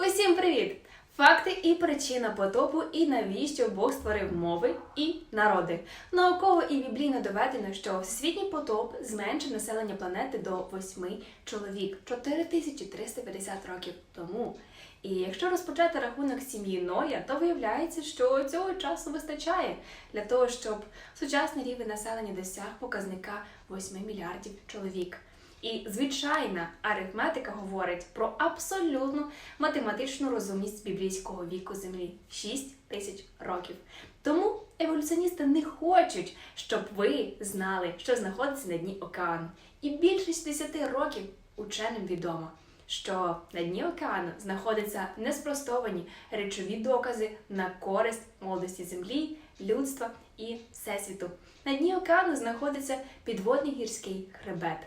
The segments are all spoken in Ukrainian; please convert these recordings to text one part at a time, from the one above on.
Усім привіт! Факти і причина потопу, і навіщо Бог створив мови і народи. Науково і біблійно доведено, що всесвітній потоп зменшив населення планети до 8 чоловік 4350 років тому. І якщо розпочати рахунок сім'ї Ноя, то виявляється, що цього часу вистачає для того, щоб сучасний рівень населення досяг показника 8 мільярдів чоловік. І звичайна арифметика говорить про абсолютну математичну розумність біблійського віку Землі 6 тисяч років. Тому еволюціоністи не хочуть, щоб ви знали, що знаходиться на дні океану. І більше 60 років ученим відомо, що на дні океану знаходяться неспростовані речові докази на користь молодості Землі, людства і всесвіту. На дні океану знаходиться підводний гірський хребет.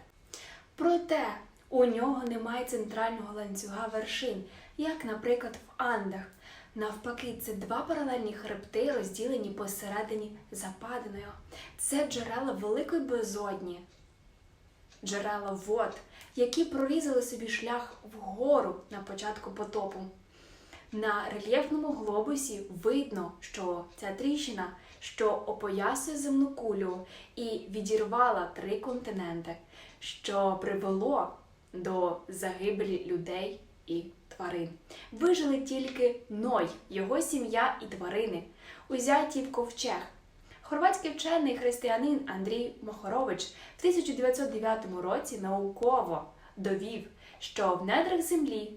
Проте у нього немає центрального ланцюга вершин, як, наприклад, в Андах. Навпаки, це два паралельні хребти, розділені посередині западиною. Це джерела великої безодні, джерела вод, які прорізали собі шлях вгору на початку потопу. На рельєфному глобусі видно, що ця тріщина, що опоясує земну кулю і відірвала три континенти, що привело до загибелі людей і тварин. Вижили тільки Ной, його сім'я і тварини, узяті в ковчег. Хорватський вчений християнин Андрій Мохорович в 1909 році науково довів, що в недрах землі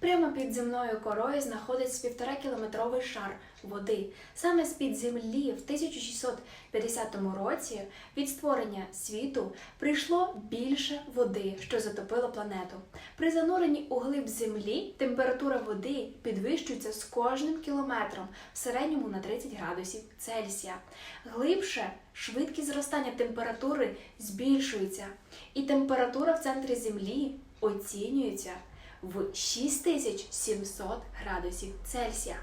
прямо під земною корою знаходиться півтора кілометровий шар води. Саме з-під землі в 1650 році від створення світу прийшло більше води, що затопило планету. При зануренні у глиб землі температура води підвищується з кожним кілометром в середньому на 30 градусів Цельсія. Глибше швидкість зростання температури збільшується, і температура в центрі оцінюється в 6700 градусів Цельсія.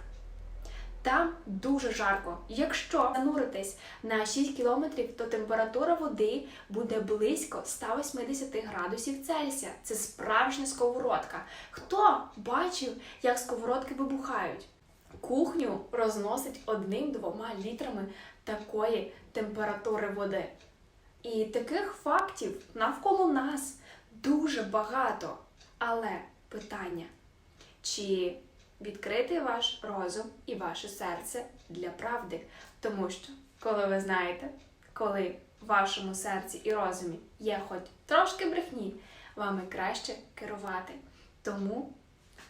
Там дуже жарко. Якщо зануритись на 6 кілометрів, то температура води буде близько 180 градусів Цельсія. Це справжня сковородка. Хто бачив, як сковородки вибухають? Кухню розносить одним-двома літрами такої температури води. І таких фактів навколо нас дуже багато. Але питання, чи відкритий ваш розум і ваше серце для правди? Тому що, коли ви знаєте, коли в вашому серці і розумі є хоч трошки брехні, вами краще керувати. Тому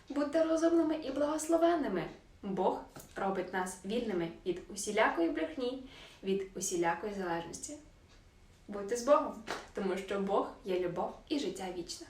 будьте розумними і благословенними. Бог робить нас вільними від усілякої брехні, від усілякої залежності. Будьте з Богом, тому що Бог є любов і життя вічне.